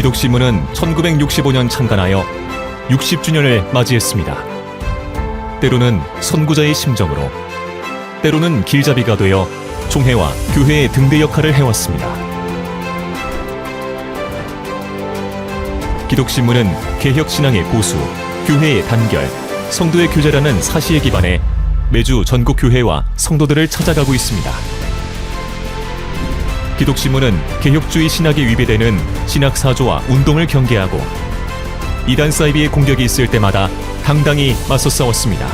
기독신문은 1965년 창간하여 60주년을 맞이했습니다. 때로는 선구자의 심정으로, 때로는 길잡이가 되어 총회와 교회의 등대 역할을 해왔습니다. 기독신문은 개혁신앙의 고수, 교회의 단결, 성도의 교제라는 사시에 기반해 매주 전국 교회와 성도들을 찾아가고 있습니다. 기독신문은 개혁주의 신학에 위배되는 신학 사조와 운동을 경계하고 이단 사이비의 공격이 있을 때마다 당당히 맞서 싸웠습니다.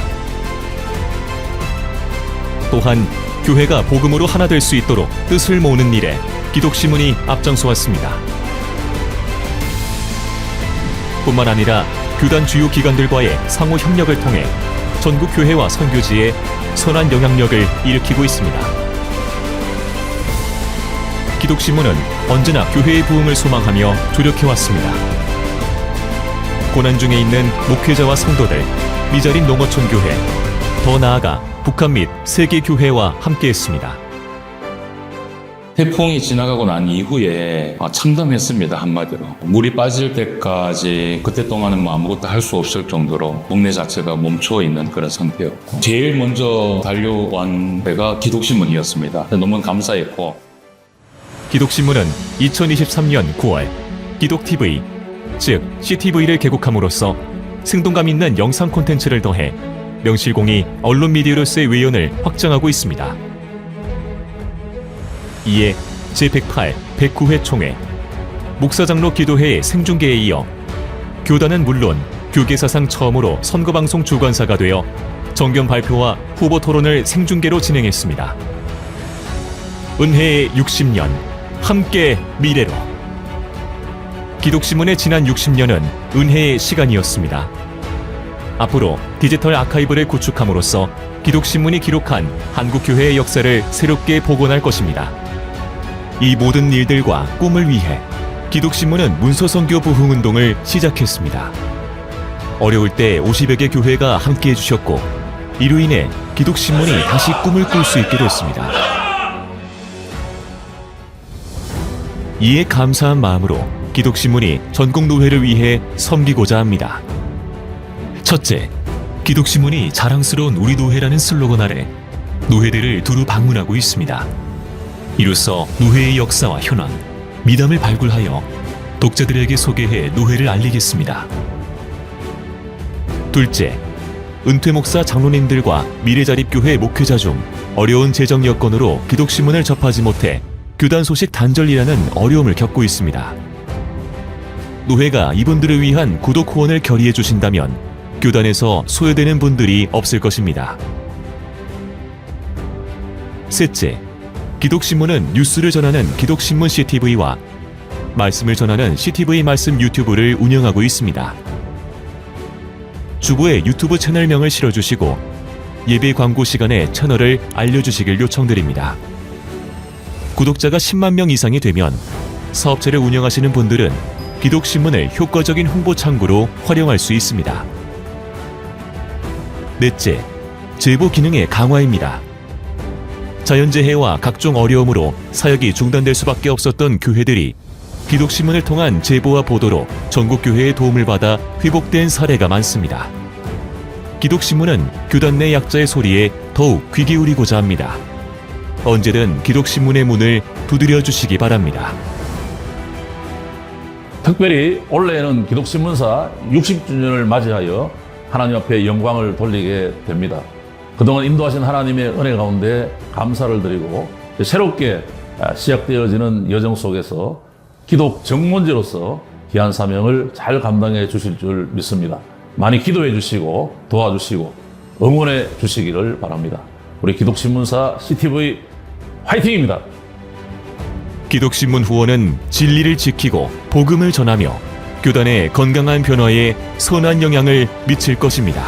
또한 교회가 복음으로 하나 될 수 있도록 뜻을 모으는 일에 기독신문이 앞장서왔습니다. 뿐만 아니라 교단 주요 기관들과의 상호 협력을 통해 전국 교회와 선교지에 선한 영향력을 일으키고 있습니다. 기독신문은 언제나 교회의 부흥을 소망하며 조력해왔습니다. 고난 중에 있는 목회자와 성도들, 미자린 농어촌 교회, 더 나아가 북한 및 세계 교회와 함께했습니다. 태풍이 지나가고 난 이후에 아, 참담했습니다 한마디로 물이 빠질 때까지 그때 동안은 뭐 아무것도 할 수 없을 정도로 동네 자체가 멈춰 있는 그런 상태였고 제일 먼저 달려온 배가 기독신문이었습니다 너무 감사했고 기독신문은 2023년 9월 기독TV, 즉 CTV를 개국함으로써 승동감 있는 영상 콘텐츠를 더해 명실공히 언론 미디어로서의 외연을 확장하고 있습니다. 이에 제108, 109회 총회, 목사장로 기도회의 생중계에 이어 교단은 물론 교계사상 처음으로 선거방송 주관사가 되어 정견 발표와 후보 토론을 생중계로 진행했습니다. 은혜의 60년, 함께 미래로. 기독신문의 지난 60년은 은혜의 시간이었습니다. 앞으로 디지털 아카이브를 구축함으로써 기독신문이 기록한 한국교회의 역사를 새롭게 복원할 것입니다. 이 모든 일들과 꿈을 위해 기독신문은 문서선교 부흥운동을 시작했습니다. 어려울 때 50여 개 교회가 함께 해 주셨고 이로 인해 기독신문이 다시 꿈을 꿀 수 있게 됐습니다. 이에 감사한 마음으로 기독신문이 전국 노회를 위해 섬기고자 합니다. 첫째, 기독신문이 자랑스러운 우리 노회라는 슬로건 아래 노회들을 두루 방문하고 있습니다. 이로써 노회의 역사와 현황, 미담을 발굴하여 독자들에게 소개해 노회를 알리겠습니다. 둘째, 은퇴 목사 장로님들과 미래자립교회 목회자 중 어려운 재정 여건으로 기독신문을 접하지 못해 교단 소식 단절이라는 어려움을 겪고 있습니다. 노회가 이분들을 위한 구독 후원을 결의해 주신다면 교단에서 소외되는 분들이 없을 것입니다. 셋째, 기독신문은 뉴스를 전하는 기독신문 CTV와 말씀을 전하는 CTV 말씀 유튜브를 운영하고 있습니다. 주부의 유튜브 채널명을 실어주시고 예배 광고 시간에 채널을 알려주시길 요청드립니다. 구독자가 10만 명 이상이 되면 사업체를 운영하시는 분들은 기독신문을 효과적인 홍보 창구로 활용할 수 있습니다. 넷째, 제보 기능의 강화입니다. 자연재해와 각종 어려움으로 사역이 중단될 수밖에 없었던 교회들이 기독신문을 통한 제보와 보도로 전국교회의 도움을 받아 회복된 사례가 많습니다. 기독신문은 교단 내 약자의 소리에 더욱 귀 기울이고자 합니다. 언제든 기독신문의 문을 두드려 주시기 바랍니다. 특별히 올해는 기독신문사 60주년을 맞이하여 하나님 앞에 영광을 돌리게 됩니다. 그동안 인도하신 하나님의 은혜 가운데 감사를 드리고 새롭게 시작되어지는 여정 속에서 기독 정문제로서 귀한 사명을 잘 감당해 주실 줄 믿습니다. 많이 기도해 주시고 도와주시고 응원해 주시기를 바랍니다. 우리 기독신문사 CTV 화이팅입니다. 기독신문 후원은 진리를 지키고 복음을 전하며 교단의 건강한 변화에 선한 영향을 미칠 것입니다.